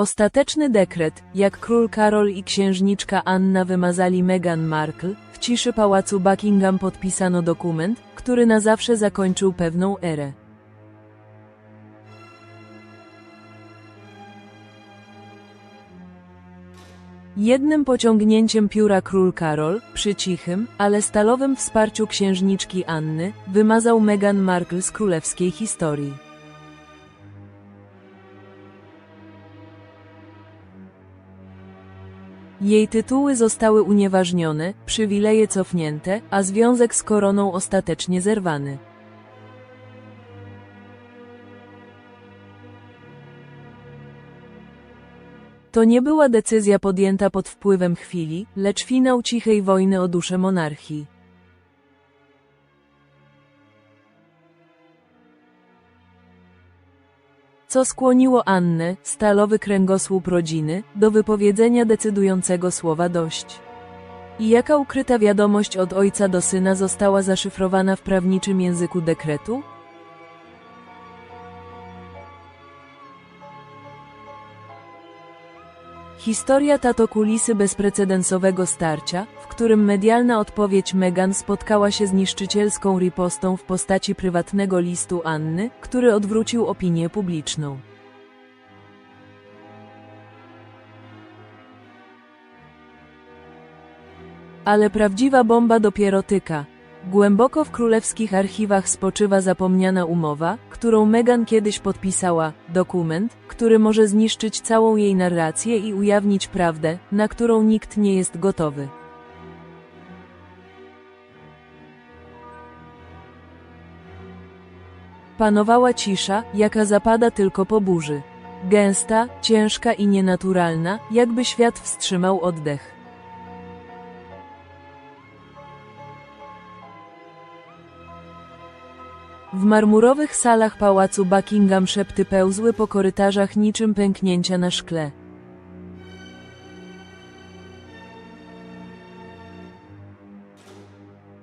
Ostateczny dekret, jak król Karol i księżniczka Anna wymazali Meghan Markle, w ciszy pałacu Buckingham podpisano dokument, który na zawsze zakończył pewną erę. Jednym pociągnięciem pióra król Karol, przy cichym, ale stalowym wsparciu księżniczki Anny, wymazał Meghan Markle z królewskiej historii. Jej tytuły zostały unieważnione, przywileje cofnięte, a związek z koroną ostatecznie zerwany. To nie była decyzja podjęta pod wpływem chwili, lecz finał cichej wojny o duszę monarchii. Co skłoniło Annę, stalowy kręgosłup rodziny, do wypowiedzenia decydującego słowa dość? I jaka ukryta wiadomość od ojca do syna została zaszyfrowana w prawniczym języku dekretu? Historia ta to kulisy bezprecedensowego starcia, w którym medialna odpowiedź Meghan spotkała się z niszczycielską ripostą w postaci prywatnego listu Anny, który odwrócił opinię publiczną. Ale prawdziwa bomba dopiero tyka. Głęboko w królewskich archiwach spoczywa zapomniana umowa, którą Meghan kiedyś podpisała, dokument, który może zniszczyć całą jej narrację i ujawnić prawdę, na którą nikt nie jest gotowy. Panowała cisza, jaka zapada tylko po burzy. Gęsta, ciężka i nienaturalna, jakby świat wstrzymał oddech. W marmurowych salach pałacu Buckingham szepty pełzły po korytarzach niczym pęknięcia na szkle.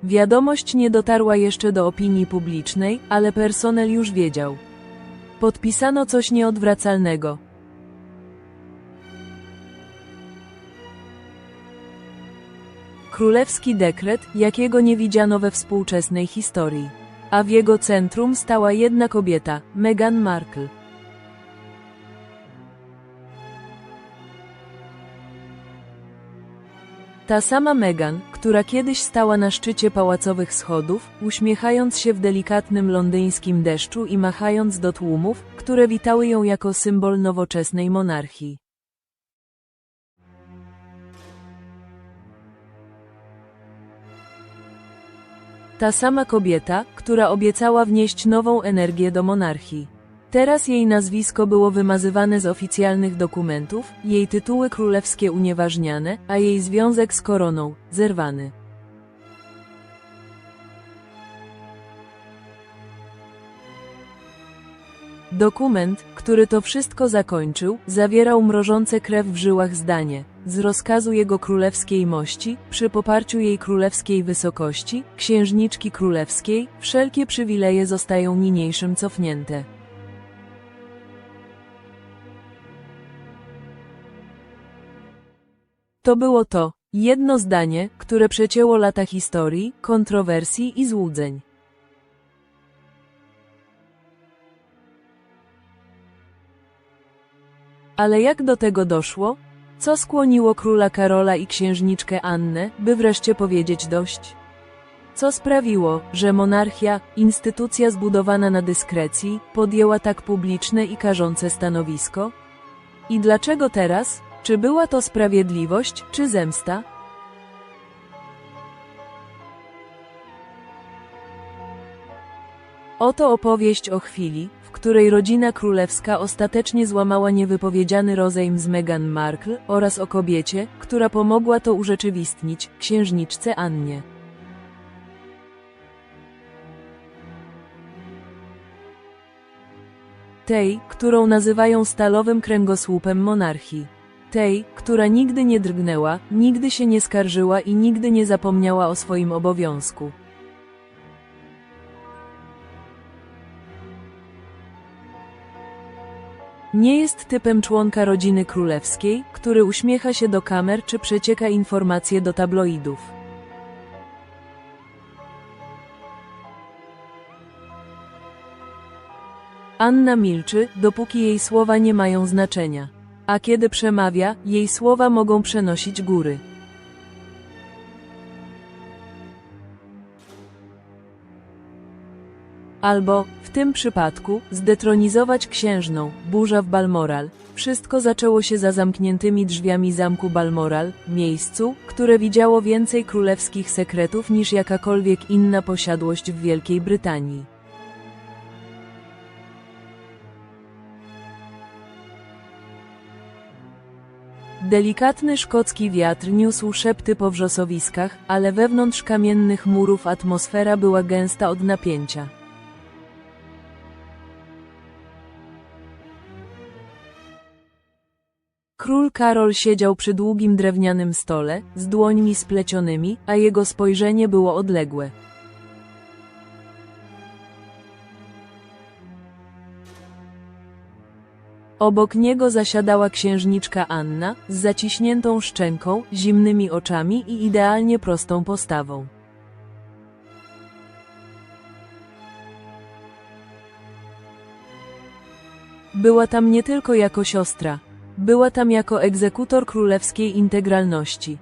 Wiadomość nie dotarła jeszcze do opinii publicznej, ale personel już wiedział. Podpisano coś nieodwracalnego. Królewski dekret, jakiego nie widziano we współczesnej historii. A w jego centrum stała jedna kobieta, Meghan Markle. Ta sama Meghan, która kiedyś stała na szczycie pałacowych schodów, uśmiechając się w delikatnym londyńskim deszczu i machając do tłumów, które witały ją jako symbol nowoczesnej monarchii. Ta sama kobieta, która obiecała wnieść nową energię do monarchii. Teraz jej nazwisko było wymazywane z oficjalnych dokumentów, jej tytuły królewskie unieważniane, a jej związek z koroną zerwany. Dokument, który to wszystko zakończył, zawierał mrożące krew w żyłach zdanie. Z rozkazu jego królewskiej mości, przy poparciu jej królewskiej wysokości, księżniczki królewskiej, wszelkie przywileje zostają niniejszym cofnięte. To było to, jedno zdanie, które przecięło lata historii, kontrowersji i złudzeń. Ale jak do tego doszło? Co skłoniło króla Karola i księżniczkę Annę, by wreszcie powiedzieć dość? Co sprawiło, że monarchia, instytucja zbudowana na dyskrecji, podjęła tak publiczne i karzące stanowisko? I dlaczego teraz? Czy była to sprawiedliwość, czy zemsta? Oto opowieść o chwili, w której rodzina królewska ostatecznie złamała niewypowiedziany rozejm z Meghan Markle oraz o kobiecie, która pomogła to urzeczywistnić, księżniczce Annie. Tej, którą nazywają stalowym kręgosłupem monarchii. Tej, która nigdy nie drgnęła, nigdy się nie skarżyła i nigdy nie zapomniała o swoim obowiązku. Nie jest typem członka rodziny królewskiej, który uśmiecha się do kamer czy przecieka informacje do tabloidów. Anna milczy, dopóki jej słowa nie mają znaczenia. A kiedy przemawia, jej słowa mogą przenosić góry. Albo, w tym przypadku, zdetronizować księżną, burza w Balmoral. Wszystko zaczęło się za zamkniętymi drzwiami zamku Balmoral, miejscu, które widziało więcej królewskich sekretów niż jakakolwiek inna posiadłość w Wielkiej Brytanii. Delikatny szkocki wiatr niósł szepty po wrzosowiskach, ale wewnątrz kamiennych murów atmosfera była gęsta od napięcia. Król Karol siedział przy długim drewnianym stole, z dłońmi splecionymi, a jego spojrzenie było odległe. Obok niego zasiadała księżniczka Anna, z zaciśniętą szczęką, zimnymi oczami i idealnie prostą postawą. Była tam nie tylko jako siostra, była tam jako egzekutor królewskiej integralności.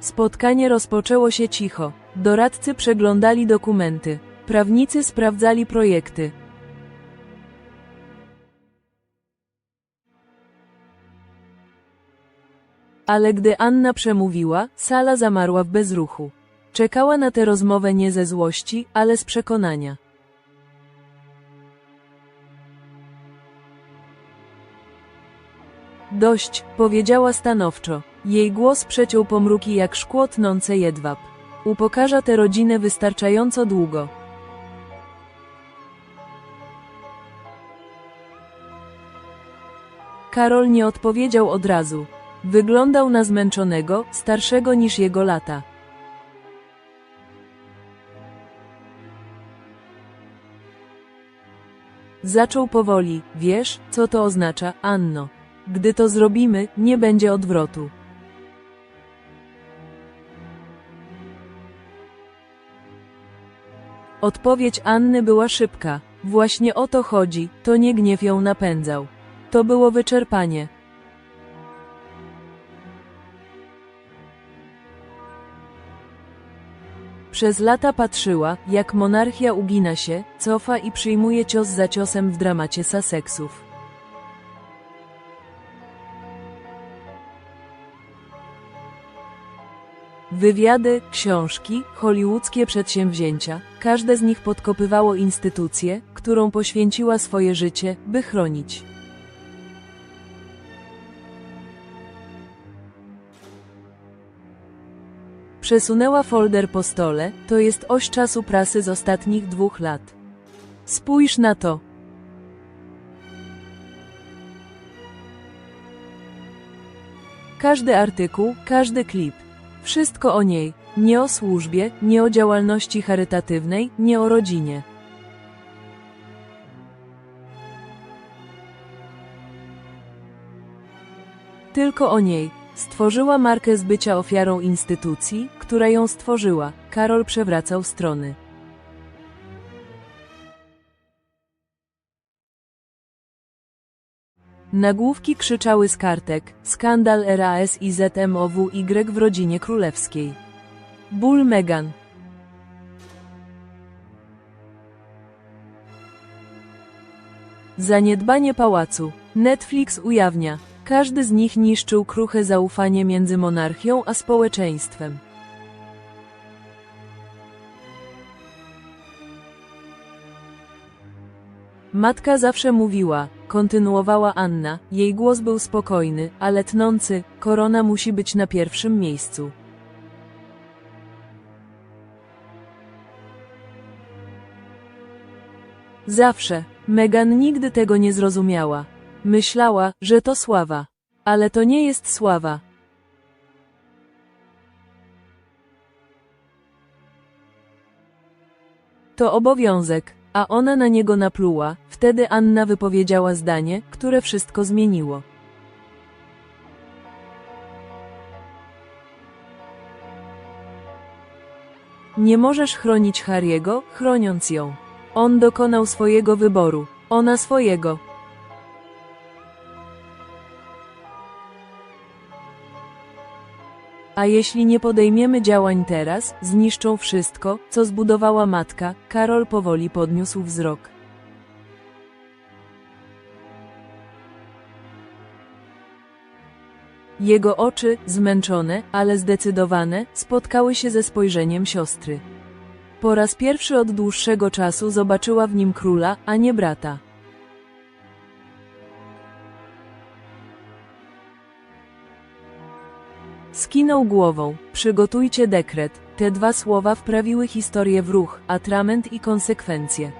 Spotkanie rozpoczęło się cicho. Doradcy przeglądali dokumenty. Prawnicy sprawdzali projekty. Ale gdy Anna przemówiła, sala zamarła w bezruchu. Czekała na tę rozmowę nie ze złości, ale z przekonania. Dość, powiedziała stanowczo. Jej głos przeciął pomruki jak szkło tnące jedwab. Upokarza tę rodzinę wystarczająco długo. Karol nie odpowiedział od razu. Wyglądał na zmęczonego, starszego niż jego lata. Zaczął powoli, wiesz, co to oznacza, Anno. Gdy to zrobimy, nie będzie odwrotu. Odpowiedź Anny była szybka. Właśnie o to chodzi, to nie gniew ją napędzał. To było wyczerpanie. Przez lata patrzyła, jak monarchia ugina się, cofa i przyjmuje cios za ciosem w dramacie Sussexów. Wywiady, książki, hollywoodzkie przedsięwzięcia, każde z nich podkopywało instytucję, którą poświęciła swoje życie, by chronić. Przesunęła folder po stole, to jest oś czasu prasy z ostatnich dwóch lat. Spójrz na to. Każdy artykuł, każdy klip. Wszystko o niej. Nie o służbie, nie o działalności charytatywnej, nie o rodzinie. Tylko o niej. Stworzyła markę z bycia ofiarą instytucji, która ją stworzyła. Karol przewracał strony. Nagłówki krzyczały z kartek, skandal RAS i ZMOWY w rodzinie królewskiej. Ból Meghan. Zaniedbanie pałacu. Netflix ujawnia. Każdy z nich niszczył kruche zaufanie między monarchią a społeczeństwem. Matka zawsze mówiła, kontynuowała Anna, jej głos był spokojny, ale tnący, korona musi być na pierwszym miejscu. Zawsze. Megan nigdy tego nie zrozumiała. Myślała, że to sława. Ale to nie jest sława. To obowiązek, a ona na niego napluła, wtedy Anna wypowiedziała zdanie, które wszystko zmieniło. Nie możesz chronić Harry'ego, chroniąc ją. On dokonał swojego wyboru, ona swojego. A jeśli nie podejmiemy działań teraz, zniszczą wszystko, co zbudowała matka, Karol powoli podniósł wzrok. Jego oczy, zmęczone, ale zdecydowane, spotkały się ze spojrzeniem siostry. Po raz pierwszy od dłuższego czasu zobaczyła w nim króla, a nie brata. Skinął głową, przygotujcie dekret. Te dwa słowa wprawiły historię w ruch, atrament i konsekwencje.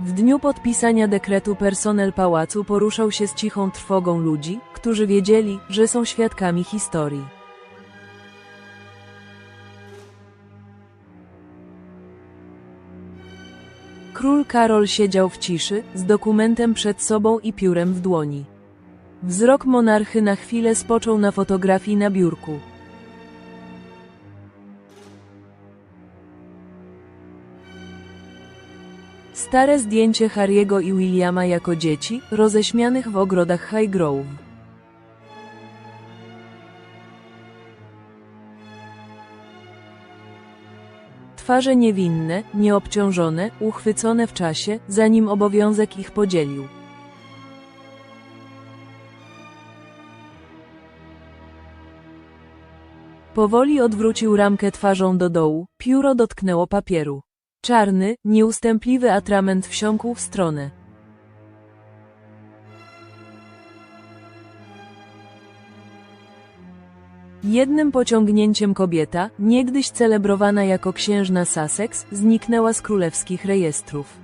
W dniu podpisania dekretu personel pałacu poruszał się z cichą trwogą ludzi, którzy wiedzieli, że są świadkami historii. Król Karol siedział w ciszy, z dokumentem przed sobą i piórem w dłoni. Wzrok monarchy na chwilę spoczął na fotografii na biurku. Stare zdjęcie Harry'ego i Williama jako dzieci, roześmianych w ogrodach Highgrove. Twarze niewinne, nieobciążone, uchwycone w czasie, zanim obowiązek ich podzielił. Powoli odwrócił ramkę twarzą do dołu, pióro dotknęło papieru. Czarny, nieustępliwy atrament wsiąkł w stronę. Jednym pociągnięciem kobieta, niegdyś celebrowana jako księżna Sussex, zniknęła z królewskich rejestrów.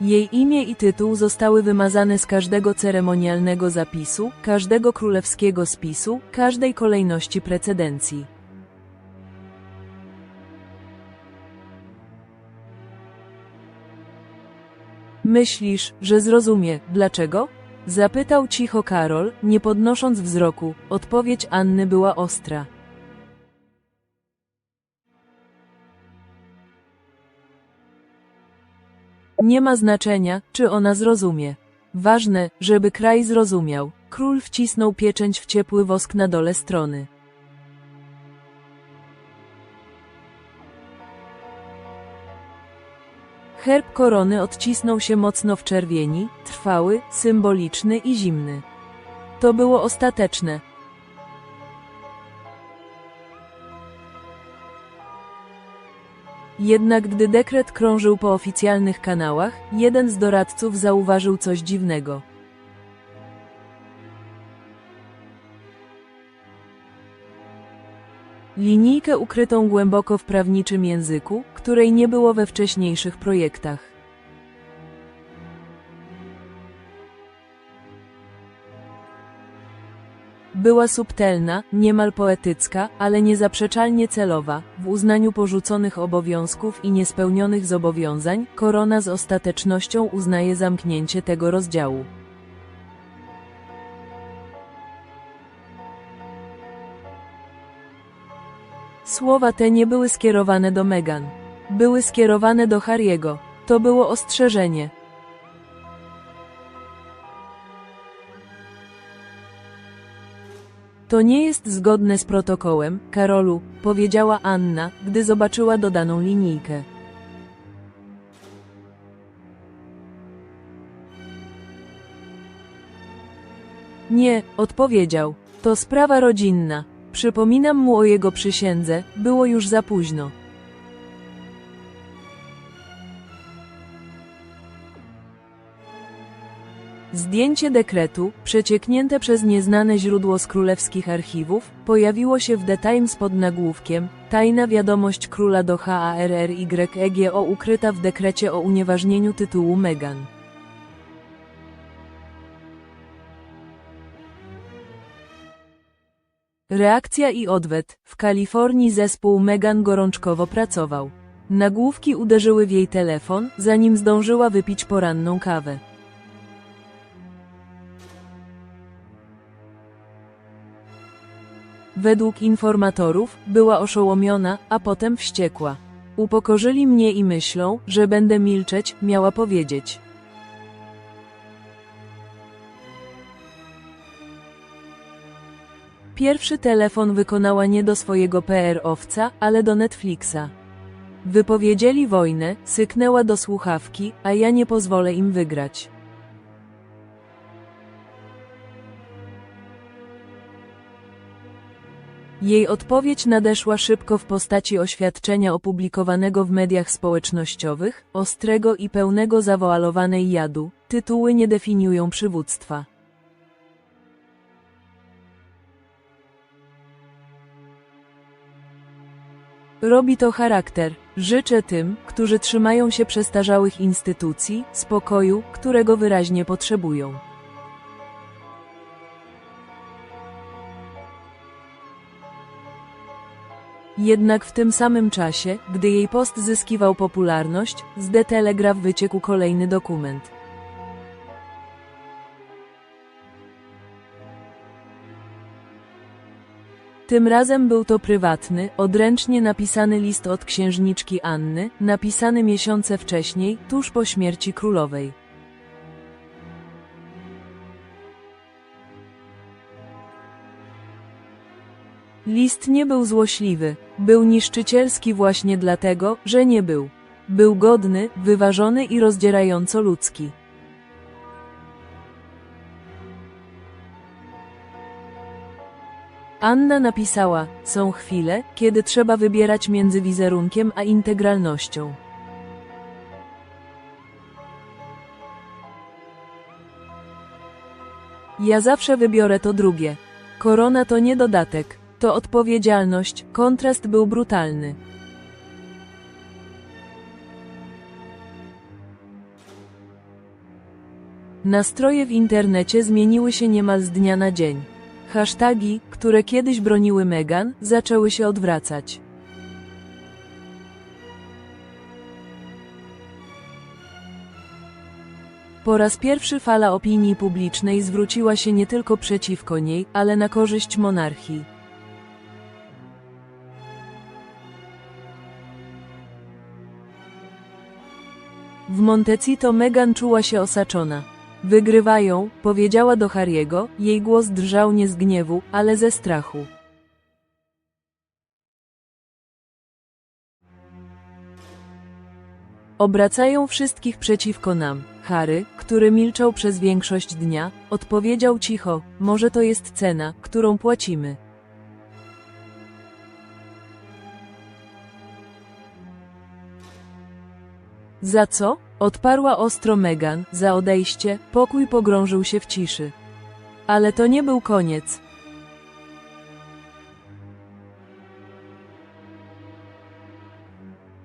Jej imię i tytuł zostały wymazane z każdego ceremonialnego zapisu, każdego królewskiego spisu, każdej kolejności precedencji. Myślisz, że zrozumie, dlaczego? Zapytał cicho Karol, nie podnosząc wzroku. Odpowiedź Anny była ostra. Nie ma znaczenia, czy ona zrozumie. Ważne, żeby kraj zrozumiał. Król wcisnął pieczęć w ciepły wosk na dole strony. Herb korony odcisnął się mocno w czerwieni, trwały, symboliczny i zimny. To było ostateczne. Jednak gdy dekret krążył po oficjalnych kanałach, jeden z doradców zauważył coś dziwnego. Linijkę ukrytą głęboko w prawniczym języku, której nie było we wcześniejszych projektach. Była subtelna, niemal poetycka, ale niezaprzeczalnie celowa. W uznaniu porzuconych obowiązków i niespełnionych zobowiązań, korona z ostatecznością uznaje zamknięcie tego rozdziału. Słowa te nie były skierowane do Megan. Były skierowane do Harry'ego. To było ostrzeżenie. To nie jest zgodne z protokołem, Karolu, powiedziała Anna, gdy zobaczyła dodaną linijkę. Nie, odpowiedział. To sprawa rodzinna. Przypominam mu o jego przysiędze, było już za późno. Zdjęcie dekretu, przecieknięte przez nieznane źródło z królewskich archiwów, pojawiło się w The Times pod nagłówkiem Tajna wiadomość króla do HARRYEGO ukryta w dekrecie o unieważnieniu tytułu Meghan. Reakcja i odwet. W Kalifornii zespół Megan gorączkowo pracował. Nagłówki uderzyły w jej telefon, zanim zdążyła wypić poranną kawę. Według informatorów była oszołomiona, a potem wściekła. Upokorzyli mnie i myślą, że będę milczeć, miała powiedzieć. Pierwszy telefon wykonała nie do swojego PR-owca, ale do Netflixa. Wypowiedzieli wojnę, syknęła do słuchawki, a ja nie pozwolę im wygrać. Jej odpowiedź nadeszła szybko w postaci oświadczenia opublikowanego w mediach społecznościowych, ostrego i pełnego zawoalowanej jadu. Tytuły nie definiują przywództwa. Robi to charakter. Życzę tym, którzy trzymają się przestarzałych instytucji, spokoju, którego wyraźnie potrzebują. Jednak w tym samym czasie, gdy jej post zyskiwał popularność, z The Telegraph wyciekł kolejny dokument. Tym razem był to prywatny, odręcznie napisany list od księżniczki Anny, napisany miesiące wcześniej, tuż po śmierci królowej. List nie był złośliwy, był niszczycielski właśnie dlatego, że nie był. Był godny, wyważony i rozdzierająco ludzki. Anna napisała: Są chwile, kiedy trzeba wybierać między wizerunkiem a integralnością. Ja zawsze wybiorę to drugie. Korona to nie dodatek, to odpowiedzialność, kontrast był brutalny. Nastroje w internecie zmieniły się niemal z dnia na dzień. Hasztagi, które kiedyś broniły Megan, zaczęły się odwracać. Po raz pierwszy fala opinii publicznej zwróciła się nie tylko przeciwko niej, ale na korzyść monarchii. W Montecito Megan czuła się osaczona. Wygrywają, powiedziała do Harry'ego, jej głos drżał nie z gniewu, ale ze strachu. Obracają wszystkich przeciwko nam. Harry, który milczał przez większość dnia, odpowiedział cicho: Może to jest cena, którą płacimy. Za co? Odparła ostro Megan, za odejście, pokój pogrążył się w ciszy. Ale to nie był koniec.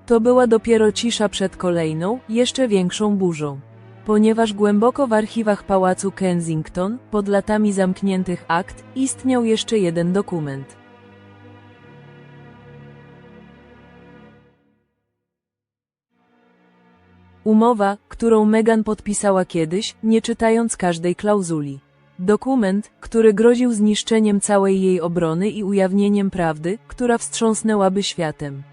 To była dopiero cisza przed kolejną, jeszcze większą burzą. Ponieważ głęboko w archiwach pałacu Kensington, pod latami zamkniętych akt, istniał jeszcze jeden dokument. Umowa, którą Megan podpisała kiedyś, nie czytając każdej klauzuli. Dokument, który groził zniszczeniem całej jej obrony i ujawnieniem prawdy, która wstrząsnęłaby światem.